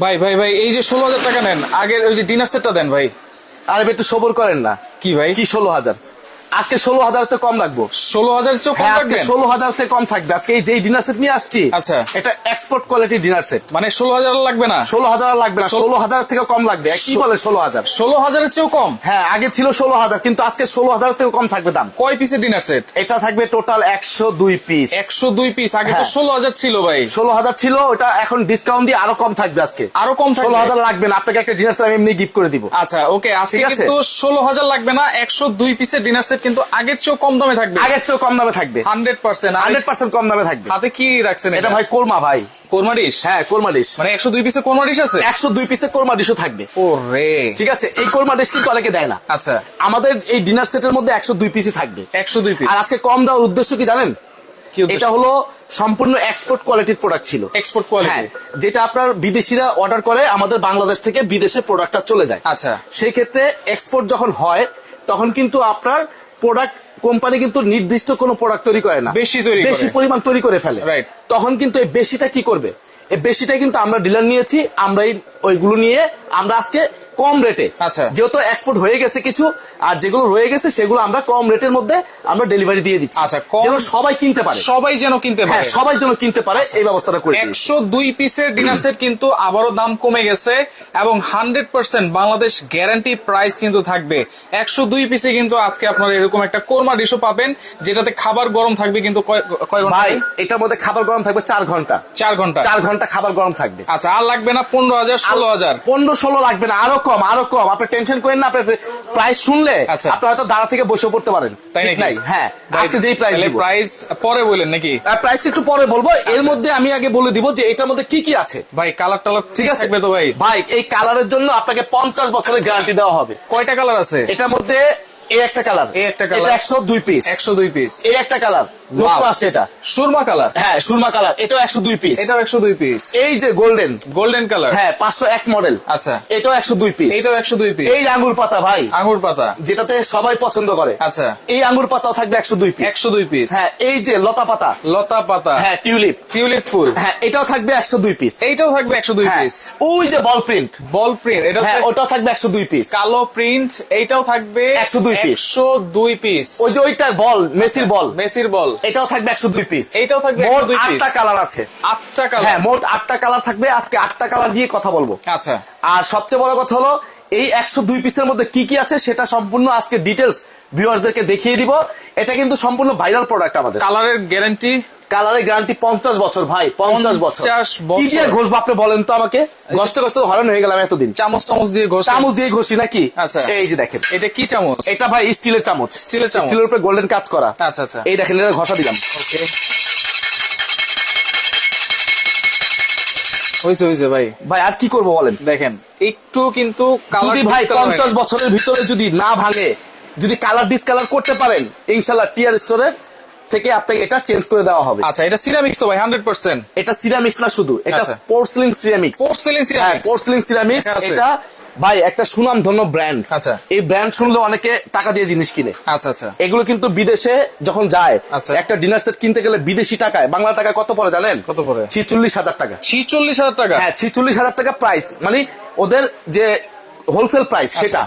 ভাই ভাই ভাই এই যে ষোলো হাজার টাকা নেন আগের ওই যে ডিনার সেটটা দেন ভাই। আর একটু সবর করেন না। কি ভাই? কি ষোলো হাজার? আজকে ষোলো হাজার তো কম রাখব ষোলো হাজার হ্যাঁ, আজকে ষোলো হাজার থেকে কম থাকবে। আজকে এই যে ডিনার সেট নিয়ে আসছি আচ্ছা। এটা এক্সপোর্ট কোয়ালিটি ডিনার সেট মানে ষোলো হাজার লাগবে না? ষোলো হাজার লাগবে না ষোলো- হাজার থেকে কম লাগবে। কি বলে ষোলো হাজার? ষোলো হাজারের চেয়েও কম? হ্যাঁ আগে ছিল ষোলো হাজার কিন্তু আজকে ষোলো হাজার থেকে কম থাকবে দাম। কয় পিসের ডিনার সেট এটা থাকবে টোটাল একশো দুই পিস একশো দুই পিস আগে তো হ্যাঁ। ষোলো হাজার ছিল ভাই। ষোলো হাজার ছিল ওটা এখন ডিসকাউন্ট দিয়ে আরও কম থাকবে আজকে। আরও কম ষোলো হাজার লাগবে না আপনাকে একটা ডিনার সেট আমি এমনি গিফট করে দিব। আচ্ছা ওকে আজকে? কিন্তু ষোলো হাজার লাগবে না একশো দুই পিসের ডিনার সেট কিন্তু আগের চেয়েও কম দামে থাকবে। আগের চেয়েও কম দামে থাকবে। Hundred percent. হান্ড্রেড পার্সেন্ট কম দামে থাকবে। হাতে কি রাখছেন এটা ভাই কোরমা ভাই। কোরমা ডিশ? হ্যাঁ কোরমা ডিশ। মানে একশো দুই পিসের কোরমা ডিশ আছে? একশো দুই পিসের কোরমা ডিশও থাকবে। ও রে ঠিক আছে এই কোরমা ডিশ কিন্তু অনেকে দেয় না। আচ্ছা। আমাদের এই ডিনার সেটের মধ্যে একশো দুই পিসই থাকবে। একশো দুই পিস আর আজকে কম দেওয়ার উদ্দেশ্য কি জানেন? এটা হলো সম্পূর্ণ এক্সপোর্ট কোয়ালিটির প্রোডাক্ট ছিল। এক্সপোর্ট হ্যাঁ কোয়ালিটি যেটা আপনার বিদেশিরা অর্ডার করে আমাদের বাংলাদেশ থেকে বিদেশে প্রোডাক্টটা চলে যায়। আচ্ছা। সেই ক্ষেত্রে এক্সপোর্ট যখন হয় তখন কিন্তু আপনার প্রোডাক্ট কোম্পানি কিন্তু নির্দিষ্ট কোনো প্রোডাক্ট তৈরি করে না। বেশি তৈরি বেশি পরিমাণ তৈরি করে ফেলে। রাইট তখন কিন্তু এই বেশিটা কি করবে? এই বেশিটা কিন্তু আমরা ডিলার নিয়েছি আমরা এই ওইগুলো নিয়ে আমরা আজকে কম রেটে আচ্ছা। যেহেতু এক্সপোর্ট হয়ে গেছে কিছু আর যেগুলো রয়ে গেছে সেগুলো আমরা কম রেটের মধ্যে আমরা ডেলিভারি দিয়ে দিচ্ছি। আচ্ছা, যেন সবাই কিনতে পারে। সবাই যেন কিনতে হ্যাঁ পারে। সবাই যেন কিনতে পারে এই ব্যবস্থাটা করে একশো দুই পিসের ডিনার সেট কিন্তু আবারও দাম কমে গেছে এবং hundred percent Bangladesh guarantee price কিন্তু থাকবে। একশো দুই পিসে কিন্তু আজকে আপনারা এরকম একটা কোরমা ডিশও পাবেন যেটাতে খাবার গরম থাকবে কিন্তু কয়- কয় ঘণ্টা? ভাই এটার মধ্যে খাবার গরম থাকবে চার ঘণ্টা। চার ঘণ্টা। চার ঘণ্টা খাবার গরম থাকবে। আচ্ছা আর লাগবে না পনেরো হাজার ষোলো হাজার। পনেরো ষোলো লাগবে না আরও কম আরও কম। আপনি টেনশন করেন না আপনার প্রাইস শুনলে আচ্ছা। আপনি হয়তো দাঁড়া থেকে বসে পড়তে পারেন। তাই নাই? হ্যাঁ আজকে যেই প্রাইস দিব। প্রাইস পরে বলেন নাকি? প্রাইসটা একটু পরে বলব। এর আচ্ছা। মধ্যে আমি আগে বলে দিব যে এটার মধ্যে কি কি আছে। ভাই কালার টালার ঠিক আছে? তো ভাই? ভাই এই কালারের জন্য আপনাকে পঞ্চাশ বছরের গ্যারান্টি দেওয়া হবে। কয়টা কালার আছে? এটার মধ্যে এই একটা কালার এই একটা। এটা একশো দুই পিস একশো দুই পিস এই একটা কালার এটা সুরমা কালার হ্যাঁ সুরমা কালার এটাও একশো দুই পিস এটাও একশো দুই পিস এই যে গোল্ডেন গোল্ডেন কালার হ্যাঁ পাঁচশো এক মডেল আচ্ছা এটাও একশো দুই পিস এইটাও একশো দুই পিস এই আঙ্গুর পাতা ভাই আঙুর পাতা যেটাতে সবাই পছন্দ করে আচ্ছা এই আঙ্গুর পাতাও থাকবে একশো দুই পিস একশো দুই পিস হ্যাঁ এই যে লতা পাতা লতা পাতা হ্যাঁ টিউলিপ টিউলিপ ফুল হ্যাঁ এটাও থাকবে একশো দুই পিস এইটাও থাকবে একশো দুই হ্যাঁ পিস ওই যে বল প্রিন্ট বল প্রিন্ট এটা হ্যাঁ ওটাও থাকবে একশো দুই পিস কালো প্রিন্ট এইটাও থাকবে 102 piece। একশো দুই পিস ওই যে ওইটা বল মেসির বল মেসির বল এটাও থাকবে একশো দুই পিস এটাও থাকবে মোট আটটা কালার আছে। আটটা কালার হ্যাঁ মোট আটটা কালার থাকবে। আজকে আটটা কালার দিয়ে কথা বলব। আচ্ছা। আর সবচেয়ে বড় কথা হলো এই একশো দুই পিসের মধ্যে কি কি আছে সেটা সম্পূর্ণ আজকে ডিটেলস ভিউয়ার্সদেরকে দেখিয়ে দিব। এটা কিন্তু সম্পূর্ণ ভাইরাল প্রোডাক্ট আমাদের। কালারের গ্যারান্টি কালারের গ্যারান্টি পঞ্চাশ বছর ভাই পঞ্চাশ বছর। 50 বছর। কি দিয়ে ঘষবো আপনি বলেন তো আমাকে? ঘষতে ঘষতে হরান হয়ে গেলাম এতদিন। চামচ চামচ দিয়ে ঘষে। চামচ দিয়ে ঘষি নাকি? আচ্ছা। এই যে দেখেন। এটা কি চামচ? এটা ভাই স্টিলের চামচ। স্টিলের চামচ। স্টিলের উপরে গোল্ডেন কাজ করা। আচ্ছা আচ্ছা। এই দেখেন এটা ঘষা দিলাম। ওকে। হয়েছে হয়েছে ভাই। ভাই আর কি করব বলেন? দেখেন একটু কিন্তু যদি ভাই পঞ্চাশ বছরের ভিতরে যদি না ভাঙে যদি কালার ডিসকালার করতে পারেন ইনশাল্লাহ টিয়ার স্টোরে থেকে আপনাকে এটা চেঞ্জ করে দেওয়া হবে। আচ্ছা এটা সিরামিক্স তো ভাই হান্ড্রেড পার্সেন্ট এটা সিরামিক্স না শুধু এটা আচ্ছা। পোর্সলিন সিরামিক্স পোর্সেলিন হ্যাঁ সিরামিক্স পোর্সলিন সিরামিক্স এটা এটা ভাই একটা সুনাম ধন্য ব্র্যান্ড আচ্ছা। এই ব্র্যান্ড শুনলে অনেকে টাকা দিয়ে জিনিস কিনে। আচ্ছা আচ্ছা। এগুলো কিন্তু বিদেশে যখন যায় আচ্ছা। একটা ডিনার সেট কিনতে গেলে বিদেশি টাকায় বাংলা টাকায় কত পড়ে জানেন? কত পড়ে? ছিচল্লিশ হাজার টাকা। ছিচল্লিশ হাজার টাকা? হ্যাঁ ছিচল্লিশ হাজার টাকা প্রাইস মানে ওদের যে হোলসেল প্রাইস সেটা।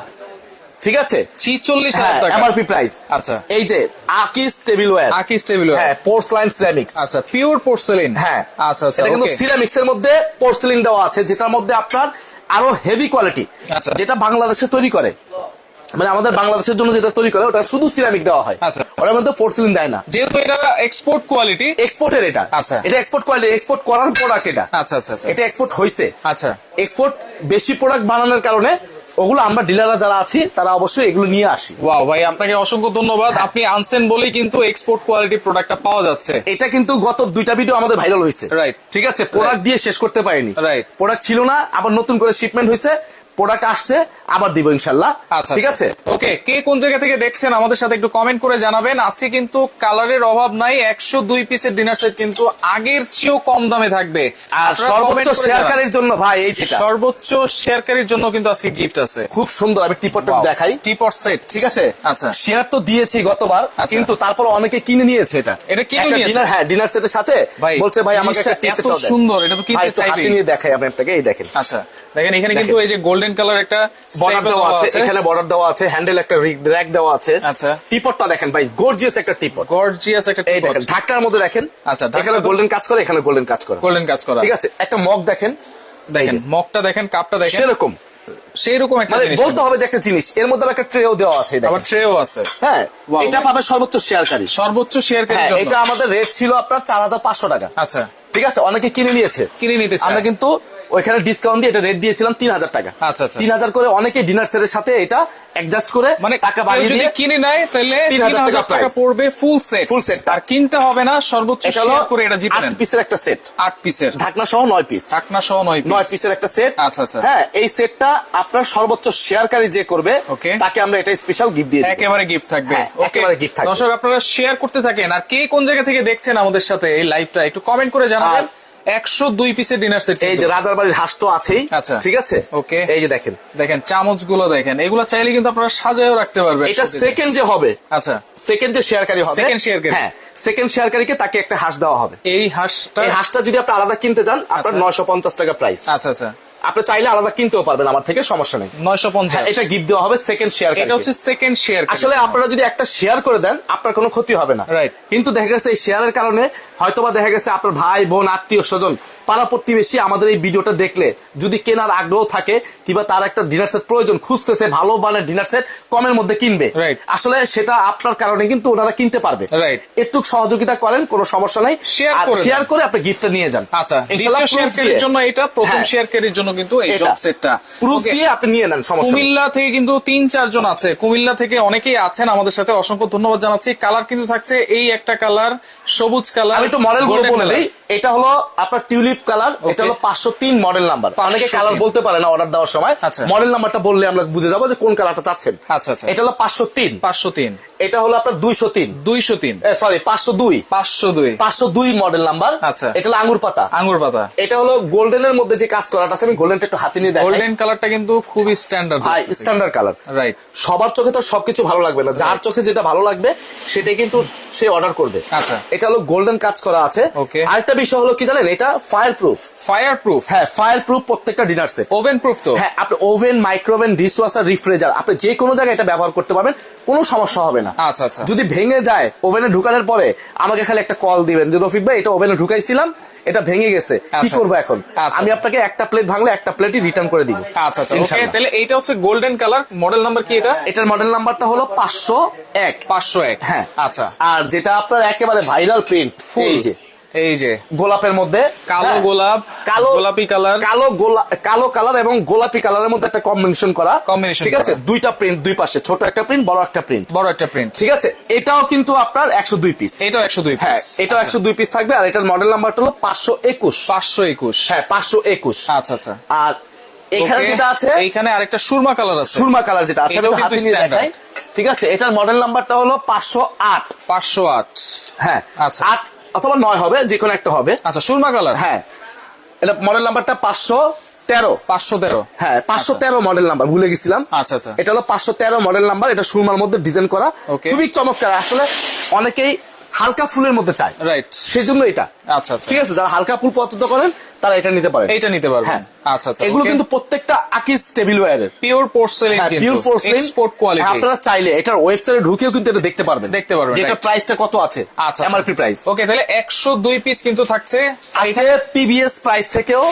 ঠিক আছে? ছিচল্লিশ হ্যাঁ টাকা। এমআরপি প্রাইস আচ্ছা। এই যে Akij table ware Akij table হ্যাঁ পোর্সলাইন সিরামিক্স আচ্ছা পিওর পোর্সেলিন হ্যাঁ। আচ্ছা আচ্ছা এটা কিন্তু সিরামিক্স এর মধ্যে পোর্সেলিন দেওয়া আছে যেটার মধ্যে আপনার আরও হেভি কোয়ালিটি আচ্ছা। যেটা বাংলাদেশে তৈরি করে। মানে আমাদের বাংলাদেশের জন্য যেটা তৈরি করে ওটা শুধু সিরামিক দেওয়া হয়। আচ্ছা। ওটার মধ্যে পোর্সেলিন দেয় না। যেহেতু এটা এক্সপোর্ট কোয়ালিটি এক্সপোর্টের এটা। আচ্ছা। এটা এক্সপোর্ট কোয়ালিটি এক্সপোর্ট করার প্রোডাক্ট এটা। আচ্ছা আচ্ছা আচ্ছা। এটা এক্সপোর্ট হয়েছে আচ্ছা। এক্সপোর্ট বেশি প্রোডাক্ট বানানোর কারণে ওগুলো আমরা ডিলাররা যারা আছি তারা অবশ্যই এগুলো নিয়ে আসি। ওয়াও ভাই আপনাকে অসংখ্য ধন্যবাদ। আপনি আনছেন বলেই কিন্তু এক্সপোর্ট কোয়ালিটি প্রোডাক্টটা পাওয়া যাচ্ছে। এটা কিন্তু গত দুইটা ভিডিও আমাদের ভাইরাল হয়েছে। রাইট ঠিক আছে? প্রোডাক্ট দিয়ে শেষ করতে পারিনি। রাইট প্রোডাক্ট ছিল না আবার নতুন করে শিপমেন্ট হয়েছে। প্রোডাক্ট আসছে আবার দিব ইনশাল্লাহ। আচ্ছা ঠিক আছে? ওকে কে কোন জায়গা থেকে দেখছেন আমাদের সাথে একটু কমেন্ট করে জানাবেন। আজকে কিন্তু কালারের অভাব নাই একশো দুই পিসের ডিনার সেট কিন্তু আগের চেয়েও কম দামে থাকবে। আর সর্বোচ্চ শেয়ারকারীর জন্য ভাই এই সর্বোচ্চ শেয়ারকারীর জন্য কিন্তু আজকে গিফট আছে। খুব সুন্দর আমি টিপটটা দেখাই। টিপট সেট ঠিক আছে? আচ্ছা। শেয়ার তো দিয়েছি গতবার আচ্ছা। কিন্তু তারপর অনেকে কিনে নিয়েছে এটা। এটা কিনে নিয়েছে? হ্যাঁ ডিনার সেটের সাথে বলছে ভাই আমাকে একটা টি সেটটাও সুন্দর, এটা তো কিনতে। নিয়ে দেখাই আমি আপনাকে এই দেখেন। আচ্ছা দেখেন এখানে কিন্তু এই যে গোল্ডেন কালার একটা বর্ডার দেওয়া আছে এখানে বর্ডার দেওয়া আছে হ্যান্ডেল একটা র্যাক দেওয়া আছে। আচ্ছা। টিপটটা দেখেন ভাই গর্জিয়াস একটা টিপট গর্জিয়াস একটা এই দেখেন ঢাকার মধ্যে দেখেন আচ্ছা, এখানে গোল্ডেন কাজ করে এখানে গোল্ডেন কাজ করে। গোল্ডেন কাজ করা। ঠিক আছে একটা মগ দেখেন দেখেন মগটা দেখেন কাপটা দেখেন। সেরকম। সেই রকম একটা মানে জিনিস। বলতে হবে যে একটা জিনিস এর মধ্যে একটা ট্রেও দেওয়া আছে আবার ট্রেও আছে। হ্যাঁ. এটা পাবে সর্বোচ্চ শেয়ারকারী সর্বোচ্চ শেয়ারকারীর হ্যাঁ এটা আমাদের রেট ছিল আপনার চার হাজার পাঁচশো টাকা। আচ্ছা। ঠিক আছে অনেকে কিনে নিয়েছে। কিনে নিতে চায়। আমরা কিন্তু ওইখানে ডিসকাউন্ট দিয়ে এটা রেট দিয়েছিলাম তিন হাজার টাকা। আচ্ছা, আচ্ছা। তিন হাজার করে অনেকে ডিনার সেটের সাথে এটা অ্যাডজাস্ট করে মানে টাকা বাড়িয়ে দিয়ে কিনে নেয় তাহলে তিন হাজার টাকা পড়বে ফুল সেট Full set। আর কিনতে হবে না সর্বোচ্চ শেয়ার করে এটা জিতে নেন। পিসের একটা সেট আট পিসের ঢাকনা সহ নয় পিস ঢাকনা সহ নয় পিস নয় পিসের একটা সেট আচ্ছা, আচ্ছা। হ্যাঁ এই সেটটা আপনার সর্বোচ্চ শেয়ারকারী যে করবে Okay. তাকে আমরা এটা স্পেশাল গিফট দিয়ে একেবারে গিফট থাকবে। হ্যাঁ. একেবারে gift থাকবে। দর্শক আপনারা শেয়ার করতে থাকেন। আর কে কোন জায়গা থেকে দেখছেন আমাদের সাথে এই লাইভটা একটু কমেন্ট করে জানাবেন। একশো দুই পিসের ডিনার সেট এই যে রাজার বাড়ির হাঁস তো আছেই আচ্ছা। ঠিক আছে? ওকে এই যে দেখেন। দেখেন চামচগুলো দেখেন। এগুলো চাইলে কিন্তু আপনারা সাজায়ও রাখতে পারবেন এটা সেকেন্ড যে হবে আচ্ছা। সেকেন্ড যে শেয়ারকারী হবে সেকেন্ড শেয়ারকারী। হ্যাঁ সেকেন্ড শেয়ারকারীকে তাকে একটা হাঁস দেওয়া হবে। এই হাঁসটা এই হাঁসটা যদি আপনি আলাদা কিনতে যান আপনার আচ্ছা। নয়শো পঞ্চাশ টাকা প্রাইস আচ্ছা আচ্ছা। আপনি চাইলে আলাদা কিনতেও পারবেন আমার থেকে সমস্যা নেই। নয়শো পঞ্চাশ। হ্যাঁ, এটা গিফট দেওয়া হবে সেকেন্ড শেয়ার এটা হচ্ছে সেকেন্ড শেয়ার আসলে আপনারা যদি একটা শেয়ার করে দেন আপনার কোনো ক্ষতি হবে না। Right. কিন্তু দেখা গেছে এই শেয়ারের কারণে হয়তোবা দেখা গেছে আপনার ভাই বোন আত্মীয় স্বজন পাড়া প্রতিবেশী আমাদের এই ভিডিওটা দেখলে যদি কেনার আগ্রহ থাকে কিংবা তার একটা ডিনার সেট প্রয়োজন খুঁজতেছে ভালো মানের ডিনার সেট কমের মধ্যে কিনবে. আসলে সেটা আপনার কারণে কিন্তু ওনারা কিনতে পারবে. একটু সহযোগিতা করেন কোনো সমস্যা নাই। শেয়ার করে আপনি গিফটটা নিয়ে যান। আচ্ছা জন্য এটা প্রথম হ্যাঁ, শেয়ারকারীর জন্য কিন্তু এই এটা। জব সেটটা প্রুফ দিয়ে আপনি নিয়ে নেন সমস্যা কুমিল্লা থেকে কিন্তু তিন চারজন আছে। কুমিল্লা থেকে অনেকেই আছেন আমাদের সাথে। অসংখ্য ধন্যবাদ জানাচ্ছি। কালার কিন্তু থাকছে এই একটা কালার সবুজ কালার আমি একটু মডেলগুলো বলে দিই। এটা হলো আপনার টিউলিপ কালার এটা হলো পাঁচশো তিন মডেল নাম্বার অনেকে কালার বলতে পারে না অর্ডার দেওয়ার সময়। আচ্ছা। মডেল নাম্বারটা বললে আমরা বুঝে যাব যে কোন কালারটা চাচ্ছেন। আচ্ছা, আচ্ছা। এটা হলো পাঁচশো তিন। পাঁচশো তিন। এটা হলো আপনার দুইশো তিন। দুইশো তিন। সরি পাঁচশো দুই। পাঁচশো দুই। পাঁচশো দুই মডেল নাম্বার আচ্ছা। এটা হলো আঙ্গুর পাতা। আঙ্গুর পাতা। এটা হলো গোল্ডেনের মধ্যে যে কাজ করাটা আছে আমি গোল্ডেনটা একটু হাতে নিয়ে দেখাই। গোল্ডেন কালারটা কিন্তু খুবই স্ট্যান্ডার্ড ভাই স্ট্যান্ডার্ড কালার রাইট সবার চোখে তো সবকিছু ভালো লাগবে না। যার চোখে যেটা ভালো লাগবে সেটাই কিন্তু সে অর্ডার করবে। আচ্ছা। এটা হলো গোল্ডেন কাজ করা আছে। ওকে আরেকটা বিষয় হলো কি জানেন? এটা ফায়ার প্রুফ ফায়ার প্রুফ হ্যাঁ ফায়ার প্রুফ প্রত্যেকটা ডিনার সেট ওভেন প্রুফ তো? হ্যাঁ আপনি ওভেন মাইক্রোওভেন ডিশওয়াশার রিফ্রিজার আপনি যে কোনো জায়গায় এটা ব্যবহার করতে পারবেন কোনো সমস্যা হবে না। আচ্ছা, আচ্ছা। যদি ভেঙে যায় ওভেনে ঢুকানোর পরে আমাকে খালি একটা কল দিবেন যে রফিক ভাই এটা ওভেনে ঢুকাইছিলাম এটা ভেঙে গেছে কি আচ্ছা। করব এখন? আচ্ছা, আমি আচ্ছা। আপনাকে একটা প্লেট ভাঙলে একটা প্লেটই রিটার্ন করে দিব। আচ্ছা আচ্ছা ওকে তাহলে এইটা হচ্ছে গোল্ডেন কালার মডেল নাম্বার কি এটা? এটার মডেল নাম্বারটা হলো পাঁচশো এক। পাঁচশো এক। হ্যাঁ। আচ্ছা। আর যেটা আপনার একেবারে ভাইরাল প্রিন্ট ফুল যে। এই যে গোলাপের মধ্যে কালো হ্যাঁ, গোলাপ কালো গোলাপি কালার। কালো কালো কালার এবং গোলাপি কালারের মধ্যে একটা কম্বিনেশন করা। Combination ঠিক আছে? দুইটা প্রিন্ট দুই পাশে ছোট একটা প্রিন্ট বড় একটা প্রিন্ট বড় একটা প্রিন্ট ঠিক আছে? এটাও কিন্তু আপনার একশো দুই পিস এটাও একশো দুই হ্যাঁ এটাও একশো দুই পিস থাকবে আর এটার মডেল নাম্বারটা হলো পাঁচশো একুশ। পাঁচশো একুশ। হ্যাঁ পাঁচশো একুশ। আচ্ছা আচ্ছা। আর এখানে যেটা আছে এইখানে আরেকটা সুরমা কালার আছে। সুরমা কালার যেটা আছে আমি হাতে নিয়ে দেখাই। ঠিক আছে? এটার মডেল নাম্বারটা হলো পাঁচশো আট। পাঁচশো আট। হ্যাঁ আচ্ছা। আট অথবা নয় হবে যে কোনো একটা হবে। আচ্ছা সুরমা কালার? হ্যাঁ। এটা মডেল নাম্বারটা পাঁচশো তেরো। পাঁচশো তেরো। হ্যাঁ পাঁচশো তেরো মডেল নাম্বার ভুলে গেছিলাম। আচ্ছা আচ্ছা। এটা হলো পাঁচশো তেরো মডেল নাম্বার এটা সুরমার মধ্যে ডিজাইন করা. খুবই চমৎকার। আসলে অনেকেই হালকা ফুলের মধ্যে চায়। রাইট সেই জন্য এটা। আচ্ছা আচ্ছা। ঠিক আছে যারা হালকা ফুল পছন্দ করেন তারা এটা নিতে পারে। এইটা নিতে পারবেন হ্যাঁ। আচ্ছা আচ্ছা এগুলো কিন্তু প্রত্যেকটা আকিজ টেবিল ওয়ারের পিওর পোর্সেলিন হ্যাঁ পিওর ফোর্সলিন এক্সপোর্ট কোয়ালিটি আপনারা চাইলে এটার ওয়েবসাইটে ঢুকেও কিন্তু এটা দেখতে পারবেন। দেখতে পারবেন, যেটা right. প্রাইসটা কত আছে। আচ্ছা এমআরপি প্রাইস ওকে তাহলে একশো দুই পিস কিন্তু থাকছে। আজকে পিবিএস প্রাইস থেকেও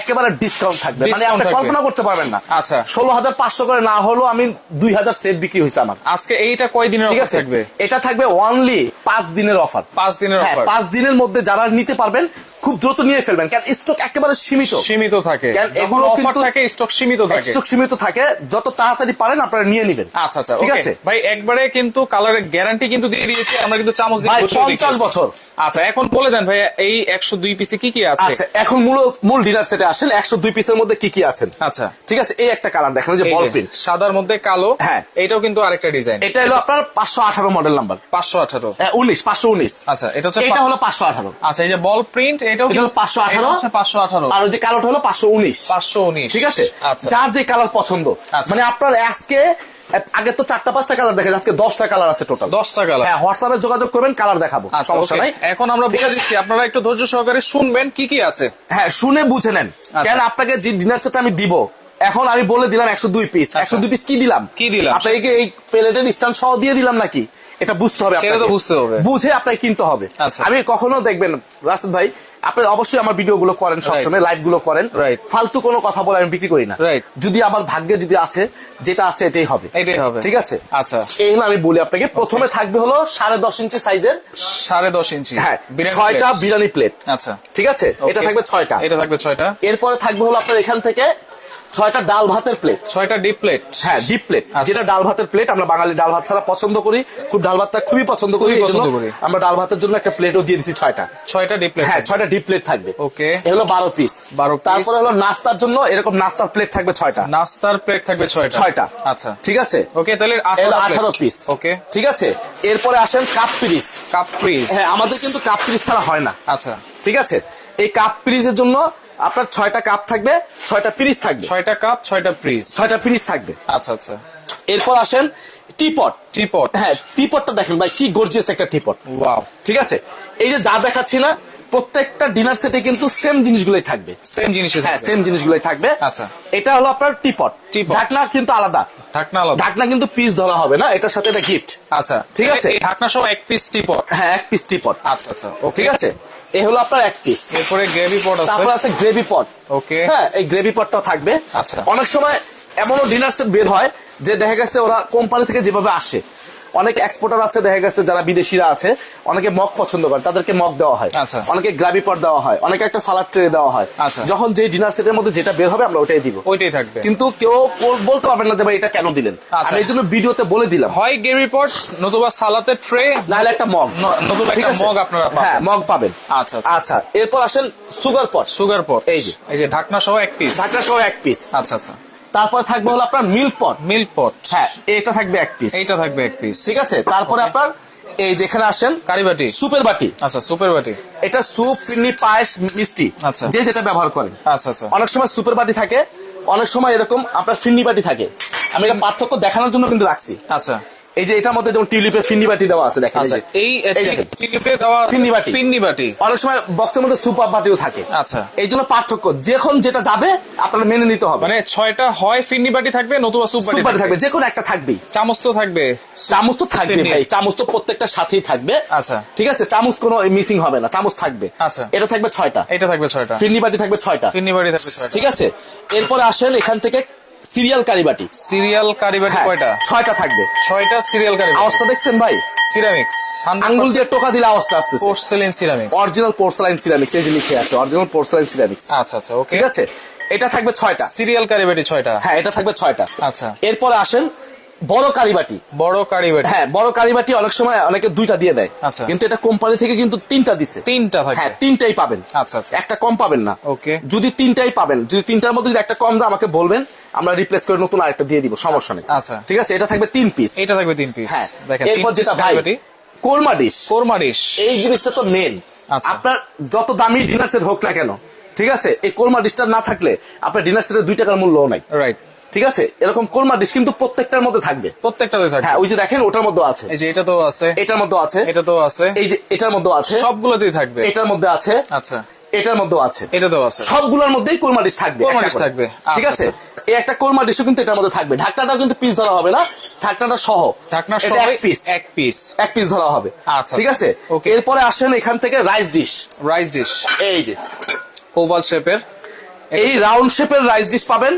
একেবারে ডিসকাউন্ট থাকবে। মানে আপনি কল্পনা করতে পারবেন না। আচ্ছা। ষোলো হাজার পাঁচশো করে না হলেও আমি দুই হাজার সেট বিক্রি হয়েছে আমার। আজকে এইটা কয় দিনের ঠিক অফার আছে? থাকবে? এটা থাকবে অনলি পাঁচ দিনের অফার পাঁচ দিনের হ্যাঁ অফার পাঁচ দিনের মধ্যে যারা নিতে পারবেন খুব দ্রুত নিয়ে ফেলবেন কারণ স্টক একেবারে সীমিত। সীমিত থাকে। এগুলো অফার থাকে স্টক সীমিত থাকে। স্টক সীমিত থাকে যত তাড়াতাড়ি পারেন আপনারা নিয়ে নেবেন। আচ্ছা আচ্ছা ঠিক আছে? ভাই একবারে কিন্তু কালারের গ্যারান্টি কিন্তু দিয়ে দিয়েছে আমরা কিন্তু চামচ দিয়ে ভাই ঘষেও পঞ্চাশ দেখিয়েছি। বছর। আচ্ছা এখন বলে দেন ভাই এই একশো দুই পিসে কি কি আছে? আচ্ছা এখন মূল মূল ডিনার সেটে আসেন একশো দুই পিসের মধ্যে কি কি আছেন? আচ্ছা। ঠিক আছে এই একটা কালার দেখেন যে বল প্রিন্ট সাদার মধ্যে কালো হ্যাঁ। এটাও কিন্তু আরেকটা ডিজাইন এটা হলো আপনার পাঁচশো আঠারো মডেল নাম্বার পাঁচশো আঠারো। উনিশ পাঁচশো উনিশ। আচ্ছা এটা হচ্ছে এটা হলো পাঁচশো আঠারো। আচ্ছা এই যে বল প্রিন্ট এটাও এটা হলো 518 হচ্ছে পাঁচশো আঠারো। আর ওই যে কালোটা হলো পাঁচশো উনিশ। পাঁচশো উনিশ ঠিক আছে? আচ্ছা। যার যে কালার পছন্দ। আচ্ছা। মানে আপনার আজকে আগে তো চারটা পাঁচটা কালার দেখেন আজকে দশটা কালার আছে টোটাল দশটা কালার হ্যাঁ হোয়াটসঅ্যাপে যোগাযোগ করবেন কালার দেখাবো আচ্ছা সমস্যা নাই। এখন আমরা বলে দিচ্ছি আপনারা একটু ধৈর্য সহকারে শুনবেন কি কি আছে। হ্যাঁ শুনে বুঝে নেন। আচ্ছা। কেন আপনাকে যে ডিনার সেট আমি দিব এখন আমি বলে দিলাম একশো দুই পিস একশো দুই পিস কি দিলাম? আচ্ছা। কি দিলাম? আপনাকে এই প্লেটের স্ট্যান্ড সহ দিয়ে দিলাম নাকি? এটা বুঝতে হবে সেটা তো বুঝতে হবে। বুঝে আপনাকে কিনতে হবে। আচ্ছা। আমি কখনো দেখবেন রাশেদ ভাই আপনি অবশ্যই আমার ভিডিও গুলো করেন সবসময় লাইভগুলো করেন ফালতু কোনো কথা বলে আমি বিক্রি করি না। যদি আমার ভাগ্যে যদি আছে যেটা আছে এটাই হবে। এটাই হবে। ঠিক আছে? আচ্ছা। এই আমি বলি আপনাকে প্রথমে থাকবে হলো সাড়ে দশ ইঞ্চি সাইজের সাড়ে দশ ইঞ্চি। হ্যাঁ ছয়টা বিরিয়ানি প্লেট আচ্ছা। ঠিক আছে? এটা থাকবে ছয়টা। এটা থাকবে ছয়টা। এরপরে থাকবে হলো আপনার এখান থেকে ছয়টা ডাল ভাতের প্লেট ছয়টা ডিপ প্লেট হ্যাঁ ডিপ প্লেট আচ্ছা। যেটা ডাল ভাতের প্লেট আমরা বাঙালি ডাল ভাত ছাড়া পছন্দ করি। খুব ডাল ভাতটা খুবই পছন্দ করি পছন্দ করি। আমরা ডাল ভাতের জন্য একটা প্লেটও দিয়ে দিচ্ছি ছয়টা। ছয়টা ডিপ প্লেট হ্যাঁ ছয়টা ডিপ প্লেট থাকবে। ওকে এ হলো বারো পিস বারো তারপরে হলো নাস্তার জন্য এরকম নাস্তার প্লেট থাকবে ছয়টা। নাস্তার প্লেট থাকবে ছয়টা। ছয়টা। আচ্ছা। ঠিক আছে? ওকে তাহলে আঠারো পিস ওকে ঠিক আছে? এরপরে আসেন কাপ পিরিস কাপ পিস হ্যাঁ আমাদের কিন্তু কাপ পিরিস ছাড়া হয় না। আচ্ছা। ঠিক আছে? এই কাপ পিরিজের জন্য আপনার ছয়টা কাপ থাকবে ছয়টা পিরিস থাকবে। ছয়টা কাপ ছয়টা পিস ছয়টা পিরিস থাকবে। আচ্ছা আচ্ছা। এরপর আসেন টিপট টিপট হ্যাঁ টিপটটা দেখেন ভাই কি গর্জিয়াস একটা টিপট ওয়াও ঠিক আছে? এই যে যা দেখাচ্ছি না প্রত্যেকটা ডিনার সেটে কিন্তু সেম জিনিসগুলোই থাকবে। সেম জিনিস হ্যাঁ সেম জিনিসগুলোই থাকবে। আচ্ছা। এটা হলো আপনার টিপট Teapot। ঢাকনা কিন্তু আলাদা। ঢাকনা আলাদা। ঢাকনা কিন্তু পিস ধরা হবে না এটার সাথে এটা গিফট আচ্ছা। ঠিক আছে। ঢাকনা সহ এক পিস টিপট হ্যাঁ এক পিস টিপট আচ্ছা আচ্ছা। ঠিক আছে? এ হলো আপনার এক পিস এরপরে গ্রেভি পট আছে। তারপর আছে গ্রেভি পট ওকে হ্যাঁ এই গ্রেভি পটটা থাকবে। আচ্ছা। অনেক সময় এমনও ডিনার সেট বের হয় যে দেখা গেছে ওরা কোম্পানি থেকে যেভাবে আসে। অনেক এক্সপোর্টার আছে দেখা গেছে যারা বিদেশিরা আছে অনেকে মগ পছন্দ করে তাদেরকে মগ দেওয়া হয়। আচ্ছা। অনেকে গ্রাভি পট দেওয়া হয় অনেকে একটা সালাদ ট্রে দেওয়া হয়। আচ্ছা। যখন যে ডিনার সেটের মধ্যে যেটা বের হবে আমরা ওটাই দিব। ওইটাই থাকবে। কিন্তু কেউ বলতে পারবেন না যে ভাই এটা কেন দিলেন? আচ্ছা। আমি এই জন্য ভিডিওতে বলে দিলাম। হয় গ্রেভি পট নতুবা সালাতের ট্রে নাহলে একটা মগ। নতুবা একটা মগ আপনারা পাবেন। হ্যাঁ মগ পাবেন। আচ্ছা আচ্ছা। আচ্ছা এরপর আসেন সুগার পট। সুগার পট। এই যে। এই যে ঢাকনা সহ এক পিস ঢাকনা সহ এক পিস আচ্ছা আচ্ছা। তারপর থাকবে হলো আপনার মিল্ক পট মিল্ক পট হ্যাঁ এটা থাকবে এক পিস এইটা থাকবে এক পিস ঠিক আছে? তারপরে আপনার এই যেখানে আসেন কারি বাটি। সুপের বাটি। আচ্ছা সুপের বাটি। এটা সুপ ফিরনি পায়েস মিষ্টি আচ্ছা। যে যেটা ব্যবহার করেন। আচ্ছা আচ্ছা। অনেক সময় সুপের বাটি থাকে অনেক সময় এরকম আপনার ফিরনি বাটি থাকে। আমি এটা পার্থক্য দেখানোর জন্য কিন্তু রাখছি। আচ্ছা। এই যে এটার মধ্যে যেমন টিউলিপের ফিরনি বাটি দেওয়া আছে দেখেন এই আচ্ছা এই দেওয়া ফিন্নি বাটি। ফিন্নি বাটি। অনেক সময় বক্সের মধ্যে সুপার বাটিও থাকে। আচ্ছা। এই জন্য পার্থক্য যখন যেটা যাবে আপনার মেনে নিতে হবে। মানে ছয়টা হয় ফিন্নি বাটি থাকবে নতুবা সুপ সুপ বাটি থাকবে। থাকবে যে কোনো একটা থাকবেই। চামচ তো থাকবে। চামচ তো থাকবে ভাই চামচ তো প্রত্যেকটা সাথেই থাকবে। আচ্ছা। ঠিক আছে চামচ কোনো মিসিং হবে না চামচ থাকবে। আচ্ছা। এটা থাকবে ছয়টা। এটা থাকবে ছয়টা। ফিরনি বাটি থাকবে ছয়টা। ফিন্নি বাটি থাকবে ছয়টা। ঠিক আছে? এরপরে আসেন এখান থেকে সিরিয়াল কারিবাটি। সিরিয়াল কারি বাটি হ্যাঁ, কয়টা? ছয়টা থাকবে। ছয়টা সিরিয়াল কারি অবস্থা দেখছেন ভাই? সিরামিক্স আঙ্গুল দিয়ে টোকা দিলে আওয়াজটা আসছে porcelain ceramics original porcelain ceramics এই যে লিখে আছে অরিজিনাল পোর্সেলাইন সিরামিক্স আচ্ছা আচ্ছা ওকে ঠিক আছে? এটা থাকবে ছয়টা। সিরিয়াল কারিবাটি ছয়টা? হ্যাঁ এটা থাকবে ছয়টা। আচ্ছা। এরপর আসেন বড় কারি বাটি বড় কারি বাটি হ্যাঁ বড় কারি বাটি অনেক সময় অনেকে দুইটা দিয়ে দেয়। আচ্ছা। কিন্তু এটা কোম্পানি থেকে কিন্তু তিনটা দিছে। তিনটা হ্যাঁ তিনটাই পাবেন। আচ্ছা আচ্ছা। একটা কম পাবেন না। ওকে। যদি তিনটাই পাবেন যদি তিনটার মধ্যে যদি একটা কম যায় আমাকে বলবেন আমরা রিপ্লেস করে নতুন আরেকটা দিয়ে দিব সমস্যা নেই। আচ্ছা। ঠিক আছে? এটা থাকবে তিন পিস এটা থাকবে তিন পিস হ্যাঁ। এরপর যেটা ভাই কোরমা ডিশ কোরমা ডিশ এই জিনিসটা তো মেন আচ্ছা। আপনার যত দামি ডিনার সেট হোক না কেন ঠিক আছে? এই কোরমা ডিশটা না থাকলে আপনার ডিনার সেটের দুই টাকার মূল্য নাই। রাইট ঠিক আছে? এরকম কোরমা ডিশ কিন্তু প্রত্যেকটার মধ্যে থাকবে। প্রত্যেকটাতে থাকবে। হ্যাঁ ওই যে দেখেন ওটার মধ্যে আছে। এই যে এটা তো আছে। এটার মধ্যে আছে। এটা তো আছে। এই যে এটার মধ্যে আছে। সবগুলোতেই থাকবে। এটার মধ্যে আছে। আচ্ছা। এটার মধ্যে আছে। এটা তো আছে। সবগুলোর মধ্যেই কোরমা ডিশ থাকবে। কোরমা ডিশ থাকবে। ঠিক আচ্ছা, আছে? এই একটা কোরমা ডিশও কিন্তু এটার মধ্যে থাকবে। ঢাকনাটাও কিন্তু পিস ধরা হবে না। ঢাকনাটা সহ। ঢাকনা সহ এক পিস এক পিস এক পিস ধরা হবে। আচ্ছা, ঠিক আছে? ওকে। এরপরে আসেন এখান থেকে রাইস ডিশ রাইস ডিশ এই যে। ওভাল শেপের এই রাউন্ড শেপের রাইস ডিশ পাবেন।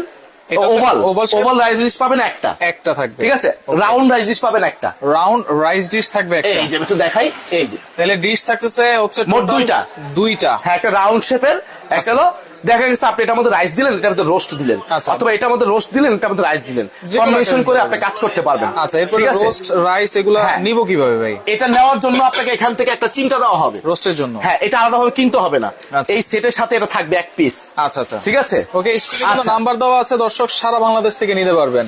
ওভাল? ওভাল রাইস ডিশ পাবেন একটা। একটা থাকবে। ঠিক আছে? রাউন্ড রাইস ডিশ পাবেন একটা। রাউন্ড রাইস ডিশ থাকবে একটা। এই যে একটু দেখাই। এই যে। তাহলে ডিশ থাকতেছে হচ্ছে মোট দুইটা। দুইটা। হ্যাঁ একটা রাউন্ড শেপের একটা আচ্ছা। হলো দেখা গেছে আপনি এটার মধ্যে রাইস দিলেন এটার মধ্যে রোস্ট দিলেন। আচ্ছা। অথবা এটার মধ্যে রোস্ট দিলেন এটার মধ্যে রাইস দিলেন। কম্বিনেশন করে আপনি কাজ করতে পারবেন। আচ্ছা এরপর রোস্ট রাইস এগুলো। নিব কীভাবে ভাই? এটা নেওয়ার জন্য আপনাকে এখান থেকে একটা চিন্তা দেওয়া হবে। রোস্টের জন্য? হ্যাঁ এটা আলাদাভাবে কিনতে হবে না। আচ্ছা। এই সেটের সাথে এটা থাকবে এক পিস আচ্ছা আচ্ছা। ঠিক আছে? ওকে স্ক্রিনে আচ্ছা। নাম্বার দেওয়া আছে দর্শক সারা বাংলাদেশ থেকে নিতে পারবেন।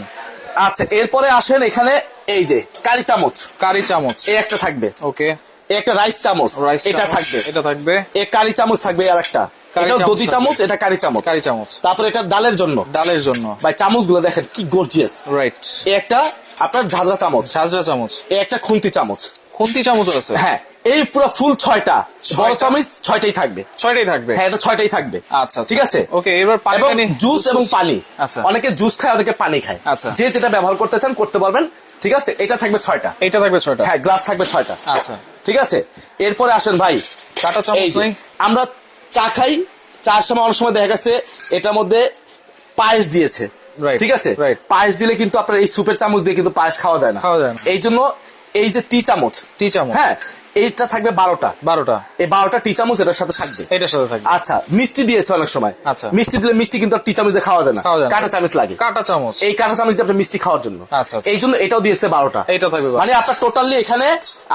আচ্ছা এরপরে আসেন এখানে এই যে কারি চামচ। কারি চামচ। এই একটা থাকবে। ওকে একটা রাইস চামচ। এটা থাকবে। এটা থাকবে। এ কারি চামচ থাকবে আর একটা এটা চামচ দধি চামচ এটা কারি চামচ। কারি চামচ। তারপর এটা ডালের জন্য। ডালের জন্য। ভাই দেখেন কি গর্জিয়াস রাইট একটা আপনার ঝাঁঝরা চামচ। সাজরা চামচ। একটা খুন্তি চামচ। খুন্তি চামচ আছে। হ্যাঁ এই পুরো ফুল ছয়টা। বড় চামচ ছয়টাই থাকবে। ছয়টাই থাকবে? হ্যাঁ এটা ছয়টাই থাকবে। আচ্ছা, আচ্ছা। ঠিক আছে? ওকে, এবার পানি জুস এবং পানি। আচ্ছা। অনেকে জুস খায় অনেকে পানি খায়। আচ্ছা। যে যেটা ব্যবহার করতে চান করতে পারবেন। ঠিক আছে? এটা থাকবে ছয়টা। এটা থাকবে ছয়টা? হ্যাঁ গ্লাস থাকবে ছয়টা। আচ্ছা। ঠিক আছে? এরপরে আসেন ভাই। কাঁটা চামচ? আমরা চা খাই। চার সময় অনেক সময় দেখা গেছে এটার মধ্যে পায়েস দিয়েছে। ঠিক আছে. পায়েস দিলে কিন্তু আপনার এই সুপের চামচ দিয়ে কিন্তু পায়েস খাওয়া যায় না। এই জন্য এই যে টি চামচ টি চামচ। হ্যাঁ এইটা থাকবে বারোটা। বারোটা। এই বারোটা টি চামচ এটার সাথে থাকবে। এটার সাথে থাকবে। আচ্ছা মিষ্টি দিয়েছে অনেক সময়। আচ্ছা। মিষ্টি দিলে মিষ্টি কিন্তু টি চামচ দিয়ে খাওয়া যায় না। কাঁটা চামচ লাগে। কাঁটা চামচ। এই কাঁটা চামচ দিয়ে আপনার মিষ্টি খাওয়ার জন্য। আচ্ছা, আচ্ছা। এই জন্য এটাও দিয়েছে বারোটা। এইটা থাকবে মানে আপনার টোটালি এখানে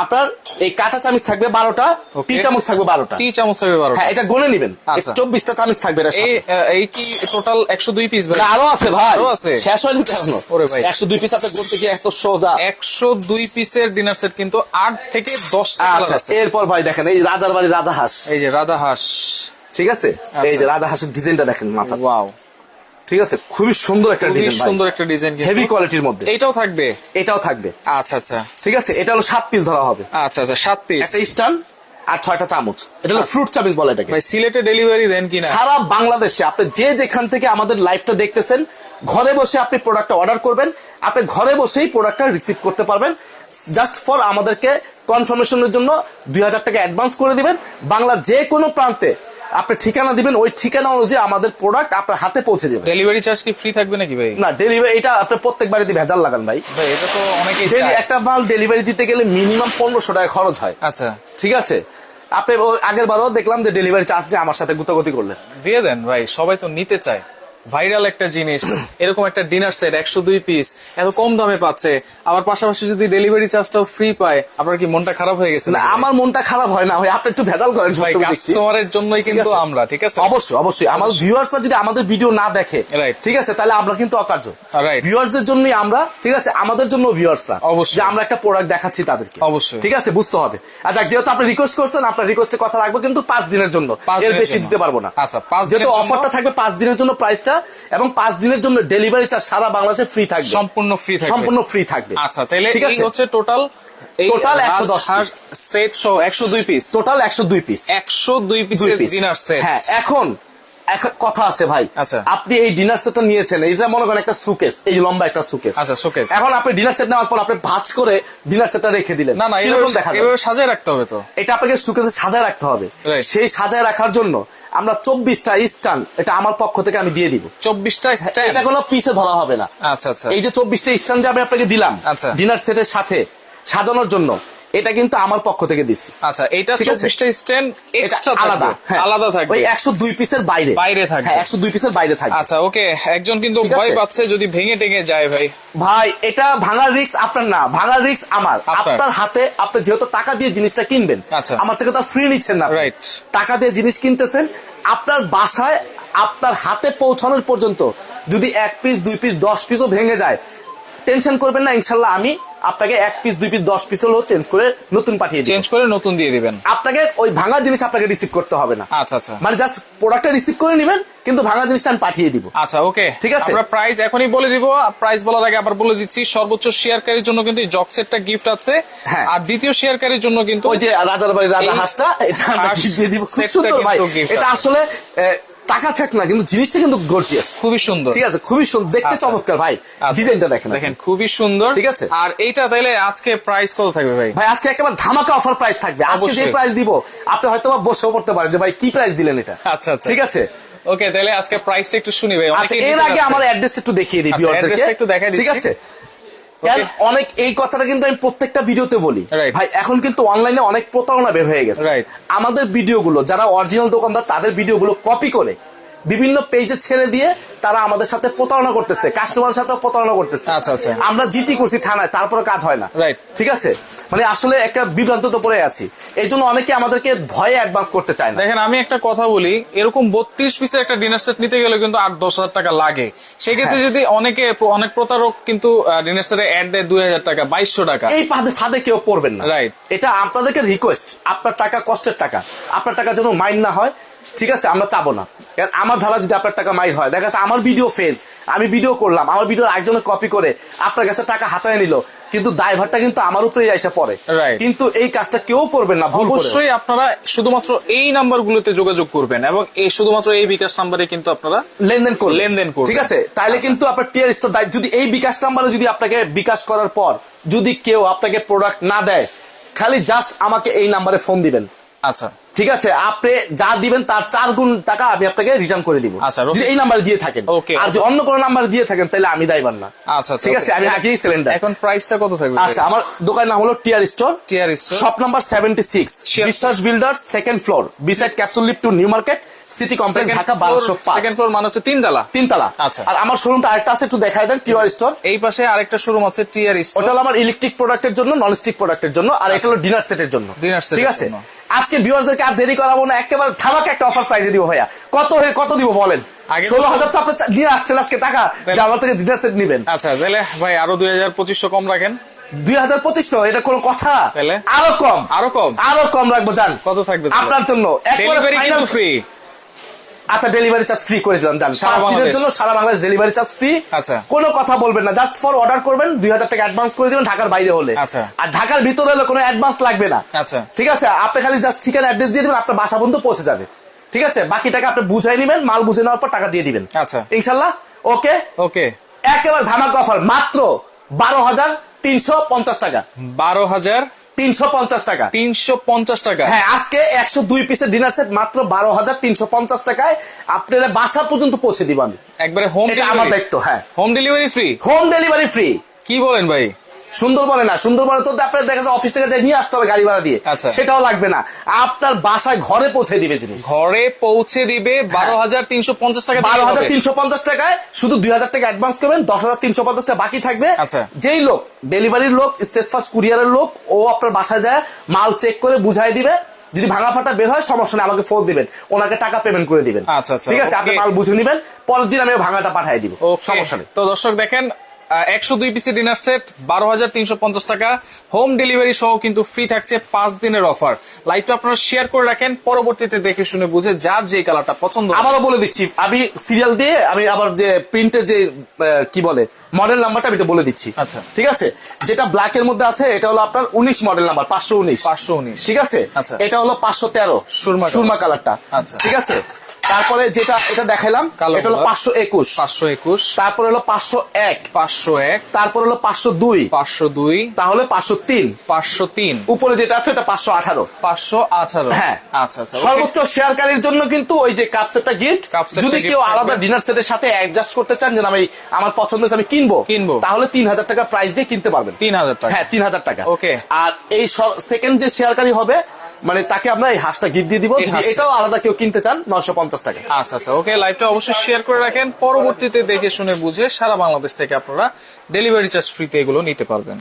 আপনার এই কাঁটা চামচ থাকবে বারোটা টি চামচ থাকবে বারোটা। টি চামচ থাকবে বারোটা। হ্যাঁ এটা গনে নিবেন। আচ্ছা। চব্বিশটা চামচ থাকবে এই কি টোটাল একশো দুই পিস আরও আছে ভাই। আরও আছে? শেষ হয়নি এখনও। ওরে ভাই। একশো দুই পিস আপনার করতে গিয়ে এত সোজা। একশো দুই পিসের ডিনার সেট কিন্তু আট থেকে দশটা আচ্ছা আছে। এরপর ভাই দেখেন এই রাজার বাড়ি রাজা হাঁস। এই যে রাধা হাঁস। ঠিক আছে? আচ্ছা। এই যে রাজা হাঁসের ডিজাইনটা দেখেন মাথা ওয়াও ঠিক আছে? খুবই সুন্দর একটা ডিজাইন সুন্দর একটা ডিজাইন হেভি কোয়ালিটির মধ্যে। এইটাও থাকবে? এটাও থাকবে। আচ্ছা আচ্ছা। ঠিক আছে? এটা হলো সাত পিস ধরা হবে। আচ্ছা আচ্ছা সাত পিস একটা স্টান আর ছয়টা চামচ। এটা হলো ফ্রুট চামচ বলে এটাকে। ভাই সিলেটে ডেলিভারি দেন কিনা? সারা বাংলাদেশে আপনি যে যেখান থেকে আমাদের লাইভটা দেখতেছেন ঘরে বসে আপনি প্রোডাক্টটা অর্ডার করবেন। আপনি ঘরে বসেই প্রোডাক্টটা রিসিভ করতে পারবেন। জাস্ট ফর আমাদেরকে কনফার্মেশনের জন্য দুই হাজার টাকা অ্যাডভান্স করে দিবেন। বাংলার যে কোনো প্রান্তে আপনি ঠিকানা দিবেন ওই ঠিকানা অনুযায়ী আমাদের প্রোডাক্ট আপনার হাতে পৌঁছে দেবেন ডেলিভারি চার্জ কি ফ্রি থাকবে নাকি ভাই? না ডেলিভারি এটা আপনি প্রত্যেক বাড়িতে ভেজাল লাগান ভাই। ভাই এটা তো অনেকেই একটা মাল ডেলিভারি দিতে গেলে মিনিমাম পনেরোশো টাকা খরচ হয়। আচ্ছা। ঠিক আছে? আপনি আগের বারও দেখলাম যে ডেলিভারি চার্জ দিয়ে আমার সাথে গুতাগুতি করলেন। দিয়ে দেন ভাই সবাই তো নিতে চায়। ভাইরাল একটা জিনিস। এরকম একটা ডিনার সেট একশো দুই পিস এত কম দামে পাচ্ছে। আবার পাশাপাশি যদি ডেলিভারি চার্জটাও ফ্রি পায় আপনার কি মনটা খারাপ হয়ে গেছে না আমার মনটা খারাপ হয় না ভাই আপনি একটু ভেজাল করেন ভাই কাস্টমারের জন্যই কিন্তু আমরা ঠিক আছে? অবশ্যই অবশ্যই। আমাদের ভিউয়ার্সরা যদি আমাদের ভিডিও না দেখে Right. ঠিক আছে? তাহলে আমরা কিন্তু অকার্য। Right. ভিউয়ার্সদের জন্যই আমরা ঠিক আছে? আমাদের জন্য ভিউয়ার্সরা অবশ্যই। যে আমরা একটা প্রোডাক্ট দেখাচ্ছি তাদেরকে। অবশ্যই। ঠিক আছে? বুঝতে হবে। আচ্ছা যেহেতু আপনি রিকোয়েস্ট করছেন আপনার রিকোয়েস্টের কথা রাখব কিন্তু পাঁচ দিনের জন্য। পাঁচ এর বেশি দিতে পারব না। আচ্ছা, পাঁচ যেহেতু অফারটা থাকবে পাঁচ দিনের জন্য প্রাইসটা এবং পাঁচ দিনের জন্য ডেলিভারি চার্জ সারা বাংলাদেশে ফ্রি থাকবে। সম্পূর্ণ ফ্রি থাকবে। সম্পূর্ণ ফ্রি থাকবে। আচ্ছা তাহলে ঠিক আছে? হচ্ছে টোটাল টোটাল একশো দশ সেট সহ একশো দুই পিস টোটাল একশো দুই পিস একশো দুই পিস ডিনার সেট হ্যাঁ এখন কথা আছে ভাই। আচ্ছা। আপনি এই ডিনার সেটটা নিয়েছেন এটা মনে করেন একটা সুকেস এই লম্বা একটা সুকেস আচ্ছা, suitcase। এখন আপনি ডিনার সেট নেওয়ার পর আপনি ভাঁজ করে ডিনার সেটটা রেখে দিলেন। না না এভাবে দেখা যাবে? এভাবে সাজায় রাখতে হবে তো। এটা আপনাকে সুকেসে সাজায় রাখতে হবে। সেই সাজায় রাখার জন্য আমরা চব্বিশটা স্টান এটা আমার পক্ষ থেকে আমি দিয়ে দিব। চব্বিশটা স্ট্যান্ড এটা কোনো পিসে ধরা হবে না। আচ্ছা আচ্ছা। এই যে চব্বিশটা স্টান যে আমি আপনাকে দিলাম আচ্ছা। ডিনার সেটের সাথে সাজানোর জন্য এটা কিন্তু আমার পক্ষ থেকে দিচ্ছি আচ্ছা আছে। চব্বিশটা স্ট্যান্ড এটা এক্সট্রা আলাদা হ্যাঁ। আলাদা থাকবে। ওই একশো দুই পিসের বাইরে। বাইরে থাকবে। হ্যাঁ একশো দুই পিসের বাইরে থাকবে। আচ্ছা ওকে একজন কিন্তু ভয় পাচ্ছে যদি ভেঙে টেঙে যায় ভাই। ভাই এটা ভাঙার রিস্ক আপনার না। ভাঙার রিস্ক আমার। আপনার। আপনার হাতে আপনি যেহেতু টাকা দিয়ে জিনিসটা কিনবেন আচ্ছা। আমার থেকে তো ফ্রি নিচ্ছেন না রাইট টাকা দিয়ে জিনিস কিনতেছেন আপনার বাসায় আপনার হাতে পৌঁছানোর পর্যন্ত যদি এক পিস দুই পিস দশ পিসও ভেঙে যায় টেনশন করবেন না ইনশাল্লাহ আমি আপনাকে এক পিস দুই পিস দশ পিস হলেও চেঞ্জ করে নতুন পাঠিয়ে চেঞ্জ করে নতুন দিয়ে দিবেন। আপনাকে ওই ভাঙা জিনিস আপনাকে রিসিভ করতে হবে না। আচ্ছা আচ্ছা। মানে জাস্ট প্রোডাক্টটা রিসিভ করে নেবেন কিন্তু ভাঙা জিনিসটা আমি পাঠিয়ে দিব। আচ্ছা ওকে ঠিক আছে। আমরা প্রাইস এখনই বলে দিব। প্রাইস বলার আগে আবার বলে দিচ্ছি সর্বোচ্চ শেয়ারকারীর জন্য কিন্তু জক সেটটা গিফট আছে। হ্যাঁ। আর দ্বিতীয় শেয়ারকারীর জন্য কিন্তু ওই যে রাজার বাড়ি রাজা এই হাঁসটা এটা আমরা দিয়ে দিব। খুব সুন্দর ভাই। এটা আসলে টাকা ফেক না কিন্তু জিনিসটা কিন্তু গর্জিয়াস খুবই সুন্দর। ঠিক আছে? খুবই সুন্দর দেখতে আচ্ছা। চমৎকার ভাই। আচ্ছা। ডিজাইনটা দেখেন। দেখেন খুবই সুন্দর। ঠিক আছে। আর এইটা তাইলে আজকে প্রাইস কত থাকবে ভাই? ভাই আজকে একেবারে ধামাকা অফার প্রাইস থাকবে। আজকে যে প্রাইস দিব আপনি হয়তো বা বসেও পড়তে পারেন যে ভাই কি প্রাইস দিলেন এটা? আচ্ছা, আচ্ছা। ঠিক আছে? ওকে তাহলে আজকে প্রাইসটা একটু শুনি ভাই। আচ্ছা এর আগে আমার অ্যাড্রেসটা একটু দেখিয়ে দিই আচ্ছা, ভিউয়ারদেরকে একটু দেখাই ঠিক আছে? অনেক এই কথাটা কিন্তু আমি প্রত্যেকটা ভিডিওতে বলি. ভাই এখন কিন্তু অনলাইনে অনেক প্রতারণা বের হয়ে গেছে. আমাদের ভিডিওগুলো যারা অরিজিনাল দোকানদার তাদের ভিডিওগুলো কপি করে বিভিন্ন পেজে ছেড়ে দিয়ে তারা আমাদের সাথে প্রতারণা করতেছে কাস্টমারের সাথেও প্রতারণা করতেছে। আচ্ছা, আচ্ছা। আমরা জিটি করছি থানায় তারপরে কাজ হয় না. ঠিক আছে? মানে আসলে একটা বিভ্রান্ত তো পড়ে আছি। এই জন্য অনেকে আমাদেরকে ভয়ে অ্যাডভান্স করতে চায় না। দেখেন আমি একটা কথা বলি এরকম বত্রিশ পিসের একটা ডিনার সেট নিতে গেলে কিন্তু আট দশ হাজার টাকা লাগে। সেক্ষেত্রে হ্যাঁ। যদি অনেকে অনেক প্রতারক কিন্তু ডিনার সেটে অ্যাড দেয় দুই হাজার টাকা বাইশশো টাকা। এই ফাঁদে ফাঁদে কেউ পড়বেন না। রাইট এটা আপনাদেরকে রিকোয়েস্ট আপনার টাকা কষ্টের টাকা। আপনার টাকা যেন মাইন্ড না হয় ঠিক আছে আমরা চাবো না। আমার ধারা যদি আপনার টাকা মাইন্ড হয় দেখা যাচ্ছে আমার ভিডিও ফেজ আমি ভিডিও করলাম আমার ভিডিও একজনে কপি করে আপনার কাছে টাকা হাতায় নিল কিন্তু দায়ভারটা কিন্তু আমার উপরেই এসে পড়ে। কিন্তু এই কাজটা কেউ করবেন না অবশ্যই আপনারা শুধুমাত্র এই নাম্বারগুলোতে যোগাযোগ করবেন এবং এই শুধুমাত্র এই বিকাশ নাম্বারে কিন্তু আপনারা লেনদেন করবেন। লেনদেন করবেন। ঠিক আছে? তাহলে কিন্তু আপনার টিয়ার স্টোর যদি এই বিকাশ নাম্বারে যদি আপনাকে বিকাশ করার পর যদি কেউ আপনাকে প্রোডাক্ট না দেয় খালি জাস্ট আমাকে এই নাম্বারে ফোন দিবেন। আচ্ছা। ঠিক আছে? আপনি যা দিবেন তার চার গুণ টাকা আমি আপনাকে রিটার্ন করে দিব। আচ্ছা, যদি এই নাম্বারে দিয়ে থাকেন। আর যে অন্য কোনো নাম্বারে দিয়ে থাকেন তাহলে আমি দায়বান না। আচ্ছা আচ্ছা, ঠিক আছে? আমি আগেই সিলিন্ডার এখন প্রাইসটা কত থাকবে? আচ্ছা আমার দোকানের নাম হলো টিয়ার স্টোর টিয়ার store shop number seventy six Biswas builder second floor beside capsule lift two new market city complex Dhaka বারোশো সেকেন্ড ফ্লোর মানে হচ্ছে তিনতলা। তিনতলা। আচ্ছা। আর আমার শোরুমটা আরেকটা আছে একটু দেখাই দেন টিয়ার স্টোর এই পাশে আরেকটা শোরুম আছে টিয়ার স্টোর ওটা হলো আমার ইলেকট্রিক প্রোডাক্টের জন্য নন স্টিক প্রোডাক্টের জন্য আর এটা হলো ডিনার সেটের জন্য। ডিনার set ঠিক আছে। আজকে ভিউয়ার্সদেরকে আর দেরি করাবো না একেবারে ধামাকে একটা অফার প্রাইজে দিব ভাইয়া। কত কত দিব বলেন? ষোলো হাজার তো আপনি আসছেন আজকে টাকা যে আমার থেকে ডিনার সেট নিবেন। আচ্ছা তাহলে ভাই আরও দুই হাজার পঁচিশশো কম রাখেন। দুই হাজার পঁচিশশো এটা কোন কথা? আরও কম। আরও কম? আরও কম রাখব জান কত থাকবে আপনার জন্য। একবারে ফ্রি আচ্ছা ডেলিভারি চার্জ ফ্রি করে দিলাম জান। সারা দিনের জন্য সারা বাংলাদেশ ডেলিভারি চার্জ ফ্রি আচ্ছা। কোনো কথা বলবেন না জাস্ট ফর অর্ডার করবেন দুই হাজার টাকা অ্যাডভান্স করে দিবেন ঢাকার বাইরে হলে। আচ্ছা। আর ঢাকার ভিতরে হলে কোনো অ্যাডভান্স লাগবে না। আচ্ছা। ঠিক আছে? আপনি খালি জাস্ট ঠিকানা অ্যাড্রেস দিয়ে দিবেন আপনার বাসা পর্যন্ত পৌঁছে যাবে। ঠিক আছে? বাকি টাকা আপনি বুঝাই নেবেন মাল বুঝে নেওয়ার পর টাকা দিয়ে দিবেন। আচ্ছা। ইনশাল্লাহ? ওকে ওকে একেবারে ধামাকা অফার মাত্র বারো হাজার তিনশো পঞ্চাশ টাকা। বারো হাজার তিনশো পঞ্চাশ টাকা। তিনশো পঞ্চাশ টাকা। হ্যাঁ আজকে একশো দুই পিসের ডিনার সেট মাত্র বারো হাজার তিনশো পঞ্চাশ টাকায় আপনারা বাসা পর্যন্ত পৌঁছে দিবেন। একবারে হোম আমার দায়িত্ব হ্যাঁ। Home delivery free home delivery free কি বলেন ভাই? সুন্দরবনে না সুন্দরবনে তো আপনার দেখা যাচ্ছে অফিস থেকে যে নিয়ে আসতে হবে গাড়ি ভাড়া দিয়ে আচ্ছা। সেটাও লাগবে না। আপনার বাসায় ঘরে পৌঁছে দিবে জিনিস। ঘরে পৌঁছে দিবে বারো হাজার তিনশো পঞ্চাশ টাকা বারো হাজার তিনশো পঞ্চাশ টাকায় শুধু দুই হাজার টাকা অ্যাডভান্স করবেন দশ হাজার তিনশো পঞ্চাশ টাকা বাকি থাকবে। আচ্ছা। যেই লোক ডেলিভারির লোক স্টেট ফার্স্ট কুরিয়ারের লোক ও আপনার বাসায় যায় মাল চেক করে বুঝাই দিবে। যদি ভাঙা ফাটা বের হয় সমস্যা নেই আমাকে ফোন দিবেন। ওনাকে টাকা পেমেন্ট করে দিবেন। আচ্ছা, আচ্ছা, ঠিক আছে? আপনি মাল বুঝে নিবেন পরের দিন আমি ভাঙাটা পাঠিয়ে দিব. সমস্যা নেই। তো দর্শক দেখেন একশো দুই পিসি ডিনার সেট বারো হাজার তিনশো পঞ্চাশ টাকা হোম ডেলিভারি সহ কিন্তু ফ্রি থাকছে পাঁচ দিনের অফার লাইভটা আপনারা শেয়ার করে রাখেন পরবর্তীতে দেখে শুনে বুঝে যার যে কালারটা পছন্দ। আবারও বলে দিচ্ছি আমি সিরিয়াল দিয়ে আমি আবার যে প্রিন্টের যে কি বলে মডেল নাম্বারটা আমি বলে দিচ্ছি আচ্ছা। ঠিক আছে যেটা ব্ল্যাক এর মধ্যে আছে এটা হলো আপনার উনিশ মডেল নাম্বার পাঁচশো উনিশ 519 ঠিক আছে আচ্ছা। এটা হলো পাঁচশো তেরো সুরমা। সুরমা কালারটা আচ্ছা। ঠিক আছে তারপরে যেটা এটা দেখাইলাম কালো এটা হলো পাঁচশো একুশ। পাঁচশো একুশ। তারপরে হলো পাঁচশো এক। পাঁচশো এক। তারপর হলো পাঁচশো দুই। পাঁচশো দুই। তাহলে পাঁচশো তিন। পাঁচশো তিন। উপরে যেটা আছে এটা পাঁচশো আঠারো। পাঁচশো আঠারো। হ্যাঁ। আচ্ছা আচ্ছা সর্বোচ্চ শেয়ারকারীর জন্য কিন্তু ওই যে কাপ সেটটা গিফট যদি কেউ আলাদা ডিনার সেটের সাথে অ্যাডজাস্ট করতে চান যে আমি আমার পছন্দ আমি কিনবো কিনবো। তাহলে তিন হাজার টাকা প্রাইস দিয়ে কিনতে পারবেন। তিন হাজার টাকা। হ্যাঁ তিন হাজার টাকা। ওকে আর এই সেকেন্ড যে শেয়ারকারী হবে মানে তাকে আমরা এই হাঁসটা গিফট দিয়ে দিব। এটাও আলাদা কেউ কিনতে চান নশো পঞ্চাশ টাকা। আচ্ছা আচ্ছা ওকে লাইভটা অবশ্যই শেয়ার করে রাখেন। পরবর্তীতে দেখে শুনে বুঝে সারা বাংলাদেশ থেকে আপনারা ডেলিভারি চার্জ ফ্রিতে এগুলো নিতে পারবেন।